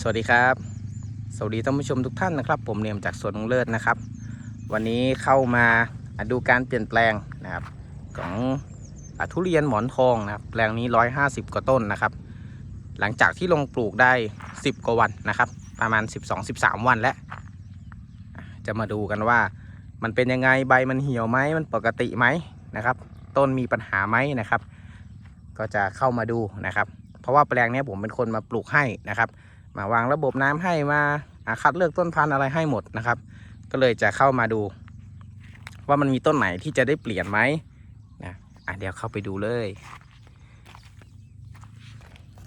สวัสดีครับ สวัสดีท่านผู้ชมทุกท่านนะครับ ผมเนียมจากสวนลุงเลิศนะครับ วันนี้เข้ามาดูการเปลี่ยนแปลงนะครับของอทุเรียนหมอนทองนะครับแปลงนี้ 150 กว่าต้นนะครับ หลังจากที่ลงปลูกได้ 10 กว่าวันนะครับ ประมาณ 12-13 วันแล้ว จะมาดูกันว่ามันเป็นยังไงใบมันเหี่ยวไหมมันปกติไหมนะครับ ต้นมีปัญหาไหมนะครับ ก็จะเข้ามาดูนะครับ เพราะว่าแปลงนี้ผมเป็นคนมาปลูกให้นะครับ มาวางระบบน้ำให้มาอ่าคัดเลือกต้นพันธุ์อะไรให้หมดนะครับ ก็เลยจะเข้ามาดู ว่ามันมีต้นไหนที่จะได้เปลี่ยนไหมนะอะเดี๋ยวเข้าไปดูเลย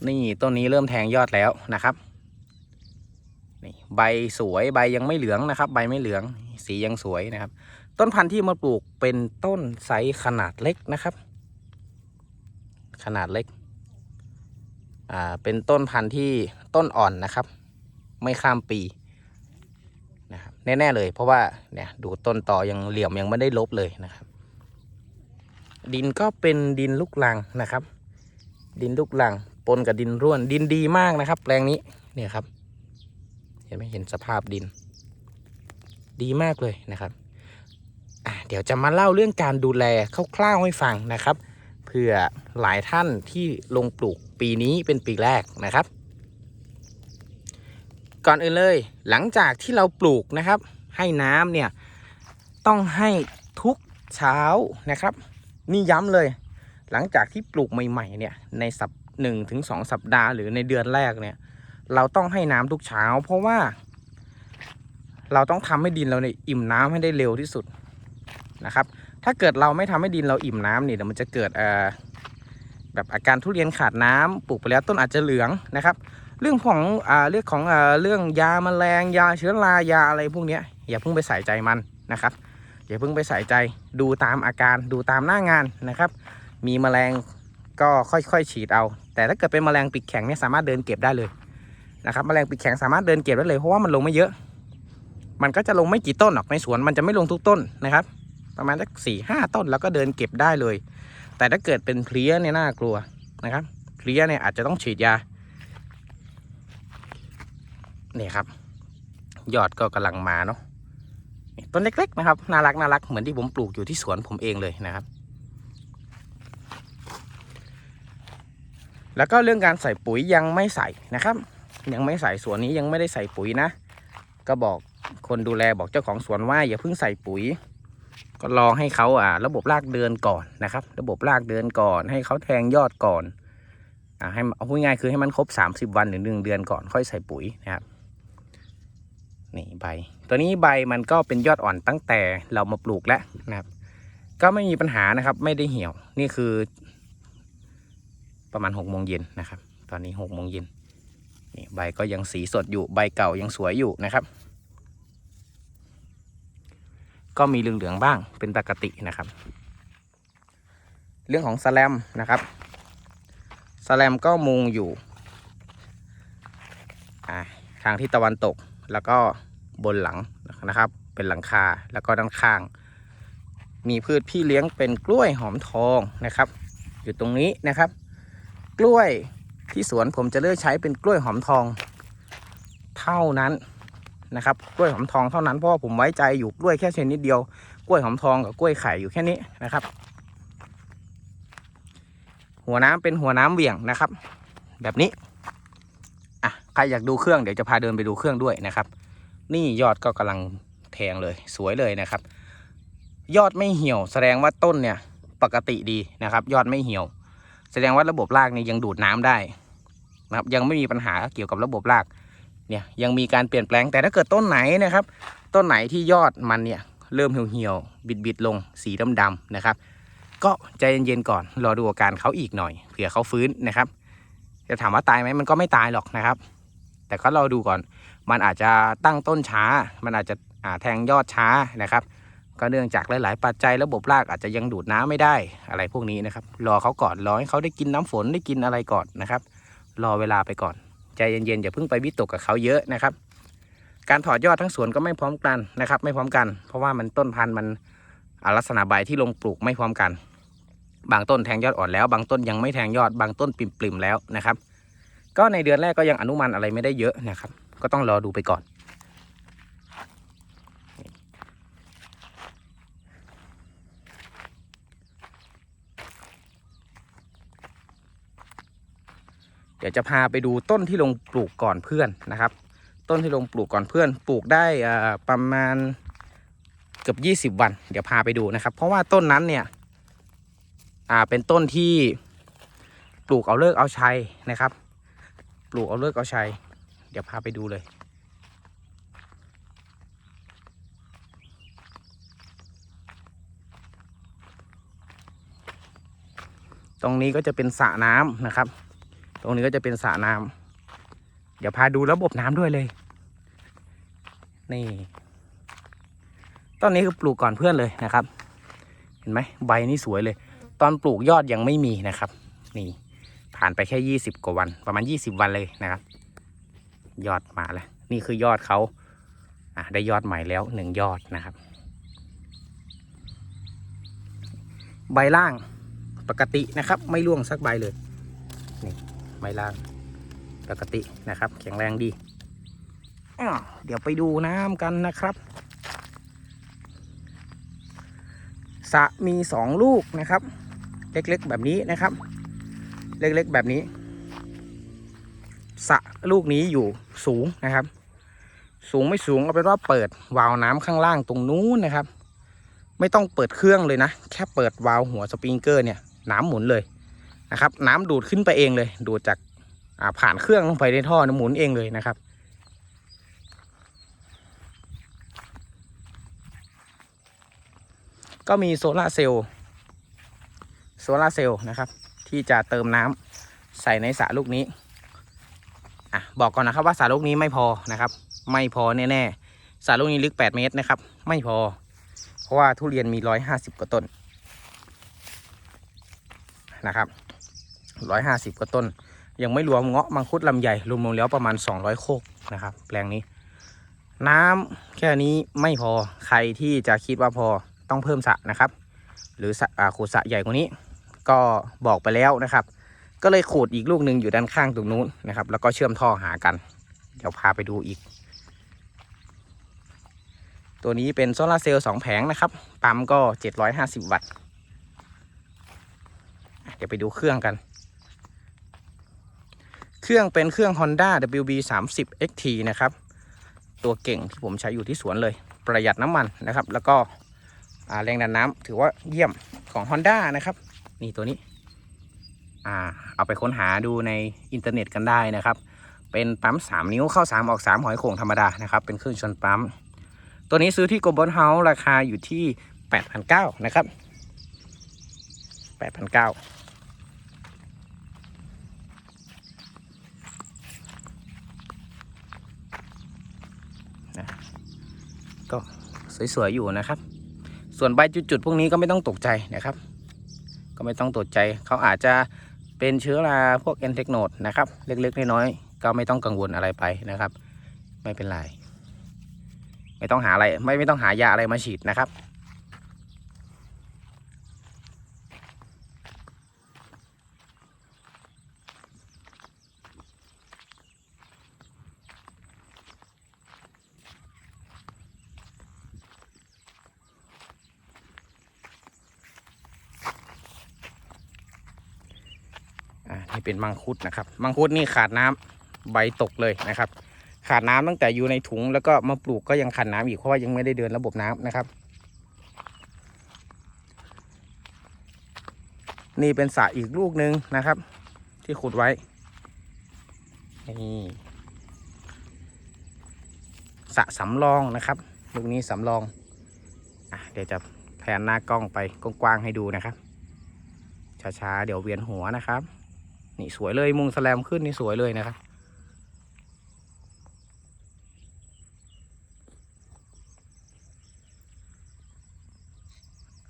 นี่ต้นนี้เริ่มแทงยอดแล้วนะครับนี่ใบสวยใบยังไม่เหลืองนะครับ ใบไม่เหลืองสียังสวยนะครับ ต้นพันธุ์ที่มาปลูกเป็นต้นไซส์ขนาดเล็กนะครับ ขนาดเล็ก อ่าเป็นต้นพันธุ์ที่ต้นอ่อนนะครับ ไม่ข้ามปีนะครับแน่ๆเลย เพราะว่าเนี่ยดูต้นต่อยังเหลี่ยมยังไม่ได้ลบเลยนะครับ ดินก็เป็นดินลูกลังนะครับ ดินลูกลังปนกับดินร่วน ดินดีมากนะครับ แปลงนี้เนี่ยครับ เห็นไหมเห็นสภาพดิน ดีมากเลยนะครับเดี๋ยวจะมาเล่าเรื่องการดูแลคร่าวๆให้ฟังนะครับ เพื่อหลายท่านที่ลงปลูกปีนี้เป็นปีแรกนะครับ ก่อนอื่นเลย หลังจากที่เราปลูกนะครับ ให้น้ำเนี่ยต้องให้ทุกเช้านะครับ นี่ย้ำเลย หลังจากที่ปลูกใหม่ๆเนี่ยในสัปหนึ่งถึงสองสัปดาห์หรือในเดือนแรกเนี่ยเราต้องให้น้ำทุกเช้า เพราะว่าเราต้องทำให้ดินเราเนี่ยอิ่มน้ำให้ได้เร็วที่สุดนะครับ ถ้าเกิดเราไม่ทำให้ดินเราอิ่มน้ำนี่เดี๋ยวมันจะเกิดเอ่อแบบอาการทุเรียนขาดน้ำปลูกไปแล้วต้นอาจจะเหลืองนะครับ เรื่องของอ่าเรื่องของอ่าเรื่องยาแมลงยาเชื้อรายาอะไรพวกนี้อย่าเพิ่งไปใส่ใจมันนะครับอย่าเพิ่งไปใส่ใจดูตามอาการดูตามหน้างานนะครับ มีแมลงก็ค่อยๆฉีดเอา แต่ถ้าเกิดเป็นแมลงปีกแข็งเนี่ยสามารถเดินเก็บได้เลยนะครับแมลงปีกแข็งสามารถเดินเก็บได้เลยเพราะว่ามันลงไม่เยอะ มันก็จะลงไม่กี่ต้นหรอกในสวนมันจะไม่ลงทุกต้นนะครับ ประมาณสักสี่ห้าต้นแล้วก็เดินเก็บได้เลย แต่ถ้าเกิดเป็นเพลี้ยเนี่ยน่ากลัวนะครับเพลี้ยเนี่ยอาจจะต้องฉีดยาเนี่ยครับ ยอดก็กำลังมาเนาะต้นเล็ก ๆ นะครับน่ารักน่ารักเหมือนที่ผมปลูกอยู่ที่สวนผมเองเลยนะครับ แล้วก็เรื่องการใส่ปุ๋ยยังไม่ใส่นะครับ ยังไม่ใส่สวนนี้ยังไม่ได้ใส่ปุ๋ยนะ ก็บอกคนดูแลบอกเจ้าของสวนว่าอย่าเพิ่งใส่ปุ๋ย ก็รอให้เขาอ่าระบบรากเดินก่อนนะครับ ระบบรากเดินก่อน ให้เขาแทงยอดก่อนอ่าให้เอาพูดง่ายคือให้มันครบ 30 วันหรือหนึ่งเดือนก่อนค่อยใส่ปุ๋ยนะครับนี่ใบ ตัวนี้ใบมันก็เป็นยอดอ่อนตั้งแต่เรามาปลูกแล้วนะครับ ก็ไม่มีปัญหานะครับ ไม่ได้เหี่ยวนี่คือ ประมาณ6กโมงเย็นนะครับ ตอนนี้6กโมงเย็นนี่ใบก็ยังสีสดอยู่ใบเก่ายังสวยอยู่นะครับ ก็มีเหลืองๆบ้างเป็นปกตินะครับ เรื่องของสแลมนะครับสแลมก็มุงอยู่ทางที่ตะวันตกแล้วก็บนหลังนะครับ เป็นหลังคาแล้วก็ด้านข้าง มีพืชพี่เลี้ยงเป็นกล้วยหอมทองนะครับ อยู่ตรงนี้นะครับ กล้วยที่สวนผมจะเลือกใช้เป็นกล้วยหอมทอง เท่านั้น นะครับกล้วยหอมทองเท่านั้นเพราะว่าผมไว้ใจอยู่กล้วยแค่ชนิดเดียว กล้วยหอมทองกับกล้วยไข่อยู่แค่นี้นะครับ หัวน้ำเป็นหัวน้ำเหวี่ยงนะครับ แบบนี้อะใครอยากดูเครื่องเดี๋ยวจะพาเดินไปดูเครื่องด้วยนะครับ นี่ยอดก็กำลังแทงเลยสวยเลยนะครับ ยอดไม่เหี่ยว แสดงว่าต้นเนี่ยปกติดีนะครับ ยอดไม่เหี่ยว แสดงว่าระบบรากนี่ยังดูดน้ำได้นะครับยังไม่มีปัญหาเกี่ยวกับระบบราก เนี่ยยังมีการเปลี่ยนแปลงแต่ถ้าเกิดต้นไหนนะครับ ต้นไหนที่ยอดมันเนี่ยเริ่มเหี่ยวๆบิดๆลงสีดำๆนะครับ ก็ใจเย็นๆก่อนรอดูอาการเขาอีกหน่อยเผื่อเขาฟื้นนะครับจะถามว่าตายไหมมันก็ไม่ตายหรอกนะครับ แต่ก็ราดูก่อน มันอาจจะตั้งต้นช้า มันอาจจะแทงยอดช้านะครับ ก็เนื่องจากหลาย ๆ ปัจจัยระบบรากอาจจะยังดูดน้ำไม่ได้อะไรพวกนี้นะครับ รอเขาก่อนรอให้เขาได้กินน้ำฝนได้กินอะไรก่อนนะครับ รอเวลาไปก่อน ใจเย็นๆอย่าเพิ่งไปวิตกกับเขาเยอะนะครับ การถอดยอดทั้งสวนก็ไม่พร้อมกันนะครับ ไม่พร้อมกัน เพราะว่ามันต้นพันธุ์มันอ่าลักษณะใบที่ลงปลูกไม่พร้อมกัน บางต้นแทงยอดอ่อนแล้ว บางต้นยังไม่แทงยอด บางต้นปริมๆแล้วนะครับ ก็ในเดือนแรกก็ยังอนุมันอะไรไม่ได้เยอะนะครับ ก็ต้องรอดูไปก่อน ดี๋ยวจะพาไปดูต้นที่ลงปลูกก่อนเพื่อนนะครับ ต้นที่ลงปลูกก่อนเพื่อน ปลูกได้ประมาณเกือบ20 วัน เดี๋ยวพาไปดูนะครับ เพราะว่าต้นนั้นเนี่ยอ่าเป็นต้นที่ปลูกเอาเลิกเอาชัยนะครับ ปลูกเอาเลิกเอาชัย เดี๋ยวพาไปดูเลย ตรงนี้ก็จะเป็นสระน้ำนะครับ ตรงนี้ก็จะเป็นสระน้ำเดี๋ยวพาดูระบบน้ำด้วยเลย นี่ ต้นนี้คือปลูกก่อนเพื่อนเลยนะครับ เห็นไหมใบนี่สวยเลย ตอนปลูกยอดยังไม่มีนะครับ นี่ ผ่านไปแค่ยี่สิบกว่าวัน ประมาณยี่สิบวันเลยนะครับ ยอดมาแล้ว นี่คือยอดเขาอะได้ยอดใหม่แล้วหนึ่งยอดนะครับ ใบล่างปกตินะครับ ไม่ร่วงสักใบเลยนี่ ใบล่างปกตินะครับ แข็งแรงดี เดี๋ยวไปดูน้ำกันนะครับสะมีสองลูกนะครับ เล็กๆแบบนี้นะครับ เล็กๆแบบนี้สะลูกนี้อยู่สูงนะครับ สูงไม่สูงเอาเป็นว่าเปิดวาล์วน้ำข้างล่างตรงนู้นนะครับ ไม่ต้องเปิดเครื่องเลยนะ แค่เปิดวาล์วหัวสปริงเกอร์เนี่ยน้ำหมุนเลย นะครับ น้ำดูดขึ้นไปเองเลย ดูดจากาผ่านเครื่องลงไปในท่อนหมุนเองเลยนะครับก็มีโซลาร์เซลล์โซลาร์เซลล์นะครับ ที่จะเติมน้ำใส่ในสระลูกนี้อะบอกก่อนนะครับว่าสระลูกนี้ไม่พอนะครับ ไม่พอแน่ๆสระลูกนี้ลึก 8 เมตรนะครับ ไม่พอ เพราะว่าทุเรียนมี 150 กว่าต้นนะครับ 150กว่าต้น ยังไม่รวมเงาะมังคุดลำไยรวมๆแล้วประมาณ200โคกนะครับ แปลงนี้ น้ำแค่นี้ไม่พอใครที่จะคิดว่าพอต้องเพิ่มสระนะครับ หรือสระขูดสระใหญ่กว่านี้ ก็บอกไปแล้วนะครับ ก็เลยขูดอีกลูกหนึ่งอยู่ด้านข้างตรงนู้นนะครับ แล้วก็เชื่อมท่อหากัน เดี๋ยวพาไปดูอีก ตัวนี้เป็นโซลาเซลล์สองแผงนะครับ ปั๊มก็ 750 วัตต์เดี๋ยวไปดูเครื่องกัน เครื่องเป็นเครื่อง Honda WB 3 0 XT นะครับ ตัวเก่งที่ผมใช้อยู่ที่สวนเลย ประหยัดน้ำมันนะครับ แล้วก็แรงดันน้ำถือว่าเยี่ยมของ Honda นะครับ นี่ตัวนี้อ่าเอาไปค้นหาดูในอินเทอร์เน็ตกันได้นะครับ เป็นปั๊ม 3 นิ้วเข้า 3 ออก 3 หอยโข่งธรรมดานะครับ เป็นเครื่องชนปั๊ม ตัวนี้ซื้อที่โกลบอลเฮาส์ราคาอยู่ที่ 8,900นะครับ8,900 ก็ สวยๆอยู่นะครับ ส่วนใบจุดๆพวกนี้ก็ไม่ต้องตกใจนะครับ ก็ไม่ต้องตกใจเขาอาจจะเป็นเชื้อราพวกเอนเทคโนดนะครับเล็กๆน้อยๆก็ไม่ต้องกังวลอะไรไปนะครับ ไม่เป็นไรไม่ต้องหาอะไรไม่ไม่ต้องหายาอะไรมาฉีดนะครับ เป็นมังคุดนะครับมังคุดนี่ขาดน้ำใบตกเลยนะครับ ขาดน้ำตั้งแต่อยู่ในถุงแล้วก็มาปลูกก็ยังขาดน้ำอีกเพราะว่ายังไม่ได้เดินระบบน้ำนะครับ นี่เป็นสระอีกลูกหนึ่งนะครับ ที่ขุดไว้นี่สระสำรองนะครับลูกนี้สำรองอะเดี๋ยวจะแผนหน้ากล้องไปกว้างๆให้ดูนะครับช้าๆ เดี๋ยวเวียนหัวนะครับ นี่สวยเลยมุงแสลมขึ้นนี่สวยเลยนะครับ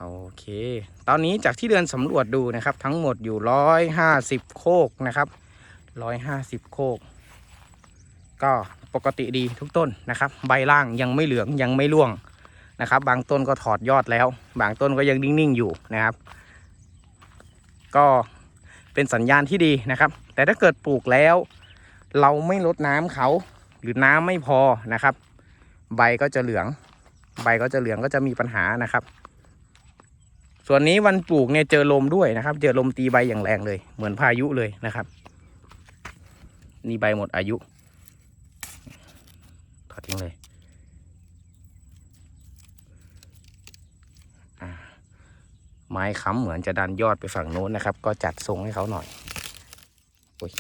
โอเค ตอนนี้จากที่เดินสำรวจดูนะครับ ทั้งหมดอยู่ร้อยห้าสิบโคกนะครับร้อยห้าสิบโคก ก็ปกติดีทุกต้นนะครับ ใบล่างยังไม่เหลืองยังไม่ร่วงนะครับ บางต้นก็ถอดยอดแล้ว บางต้นก็ยังนิ่งๆอยู่นะครับ ก็ เป็นสัญญาณที่ดีนะครับ แต่ถ้าเกิดปลูกแล้ว เราไม่ลดน้ำเขาหรือน้ำไม่พอนะครับ ใบก็จะเหลือง ใบก็จะเหลืองก็จะมีปัญหานะครับ ส่วนนี้วันปลูกเนี่ยเจอลมด้วยนะครับ เจอลมตีใบอย่างแรงเลย เหมือนพายุเลยนะครับนี่ใบหมดอายุถอดทิ้งเลยอ่า ไม้ค้ำเหมือนจะดันยอดไปฝั่งโน้นนะครับ ก็จัดทรงให้เขาหน่อยอ้ย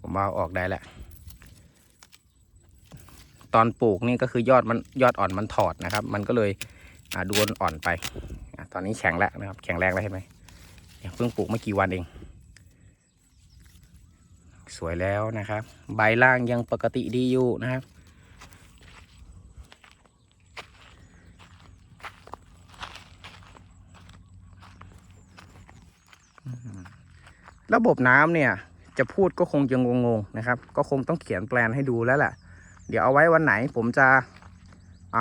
ผมเอาออกได้แหละ ตอนปลูกนี่ก็คือยอดมันยอดอ่อนมันถอดนะครับ มันก็เลยดูอ่อนไปอตอนนี้แข็งแล้วนะครับ แข็งแรงแล้วใช่ไหมเพิ่งปลูกไม่กี่วันเอง สวยแล้วนะครับ ใบล่างยังปกติดีอยู่นะครับ ระบบน้ำเนี่ยจะพูดก็คงจะงงๆนะครับ ก็คงต้องเขียนแปลนให้ดูแล้วแหละเดี๋ยวเอาไว้วันไหนผมจะ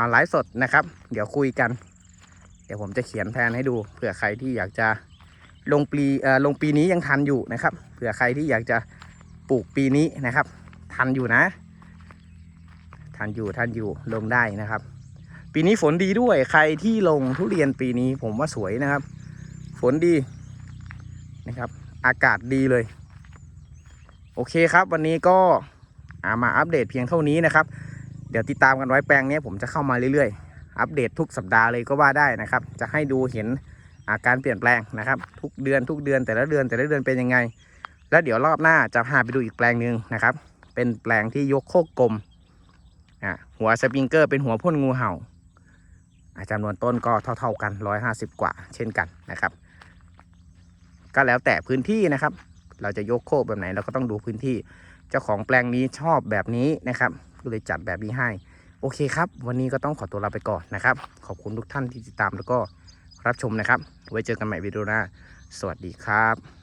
ไลฟ์สดนะครับ เดี๋ยวคุยกัน เดี๋ยวผมจะเขียนแผนให้ดูเผื่อใครที่อยากจะลงปีเออลงปีนี้ยังทันอยู่นะครับเผื่อใครที่อยากจะ ปลูกปีนี้นะครับ ทันอยู่นะ ทันอยู่ทันอยู่ลงได้นะครับ ปีนี้ฝนดีด้วยใครที่ลงทุเรียนปีนี้ผมว่าสวยนะครับ ฝนดีนะครับ อากาศดีเลย โอเคครับ วันนี้ก็ามาอัปเดตเพียงเท่านี้นะครับ เดี๋ยวติดตามกันไว้แปลงนี้ผมจะเข้ามาเรื่อยๆ อัปเดตทุกสัปดาห์เลยก็ว่าได้นะครับ จะให้ดูเห็นอาการเปลี่ยนแปลงนะครับ ทุกเดือนทุกเดือนแต่ละเดือนแต่ละเดือนเป็นยังไง แล้วเดี๋ยวรอบหน้าจะพาไปดูอีกแปลงหนึ่งนะครับ เป็นแปลงที่ยกโคกกลมอะหัวสปริงเกอร์เป็นหัวพ่นงูเห่าอะจำนวนต้นก็เท่า ๆกัน 150 กว่า เช่นกันนะครับ ก็แล้วแต่พื้นที่นะครับ เราจะยกโคกแบบไหนเราก็ต้องดูพื้นที่ เจ้าของแปลงนี้ชอบแบบนี้นะครับก็เลยจัดแบบนี้ให้ โอเคครับ วันนี้ก็ต้องขอตัวลาไปก่อนนะครับ ขอบคุณทุกท่านที่ติดตามแล้วก็รับชมนะครับ ไว้เจอกันใหม่วิดีโอหน้า สวัสดีครับ